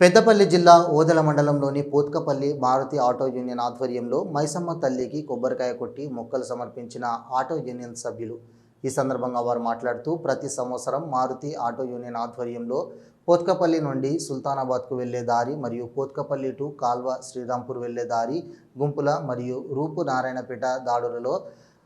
పెద్దపల్లి జిల్లా ఓదెల మండలంలోని Pothkapalli Maruti auto union ఆధ్వర్యంలో మైసమ్మ తల్లికి కొబ్బరికాయ కొట్టి మొక్కలు సమర్పించిన ఆటో యూనియన్ సభ్యులు. ఈ సందర్భంగా వారు మాట్లాడుతూ ప్రతి సంవత్సరం మారుతి ఆటో యూనియన్ ఆధ్వర్యంలో పోత్కపల్లి నుండి సుల్తానాబాద్కు వెళ్ళే దారి మరియు పోత్కపల్లి టు కాల్వ శ్రీరాంపూర్ వెళ్ళే దారి గుంపుల మరియు రూపు నారాయణపేట దాడులలో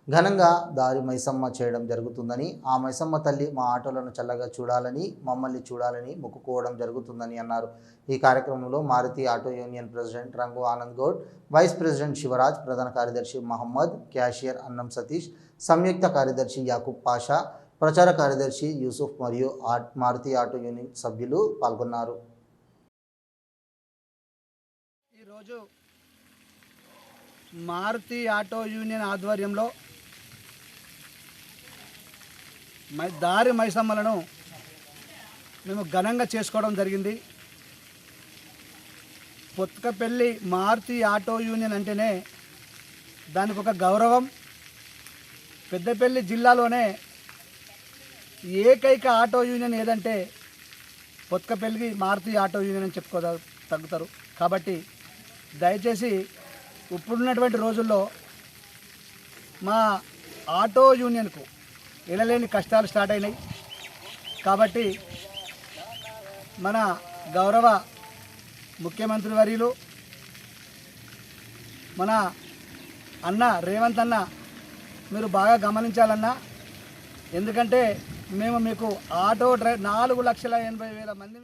ఘనంగా దారి మైసమ్మ చేయడం జరుగుతుందని ఆ మైసమ్మ తల్లి మా ఆటోలను చల్లగా చూడాలని మమ్మల్ని చూడాలని మొక్కుకోవడం జరుగుతుందని అన్నారు. ఈ కార్యక్రమంలో Maruti auto union president Rangu Anand Goud vice president Shivaraj ప్రధాన కార్యదర్శి మహమ్మద్ క్యాషియర్ అన్నం సతీష్ సంయుక్త కార్యదర్శి యాకూబ్ పాషా ప్రచార కార్యదర్శి యూసుఫ్ మరియు ఆట్ మారుతి ఆటో యూనియన్ సభ్యులు పాల్గొన్నారు. ఈరోజు మారుతి ఆటో యూనియన్ ఆధ్వర్యంలో మై దారి మైసమ్మలను మేము ఘనంగా చేసుకోవడం జరిగింది. పొత్కపల్లి మారుతి ఆటో యూనియన్ అంటేనే దానికి ఒక గౌరవం. పెద్దపల్లి జిల్లాలోనే ఏకైక ఆటో యూనియన్ ఏదంటే పొత్కపల్లి మారుతి ఆటో యూనియన్ అని చెప్పుకో తగ్గుతారు. కాబట్టి దయచేసి ఇప్పుడున్నటువంటి రోజుల్లో మా ఆటో యూనియన్కు వినలేని కష్టాలు స్టార్ట్ అయినాయి. కాబట్టి మన గౌరవ ముఖ్యమంత్రి వర్యులు మన అన్న రేవంత్ అన్న మీరు బాగా గమనించాలన్నా ఎందుకంటే మేము మీకు ఆటో డ్రై నాలుగు లక్షల ఎనభై వేల మందిని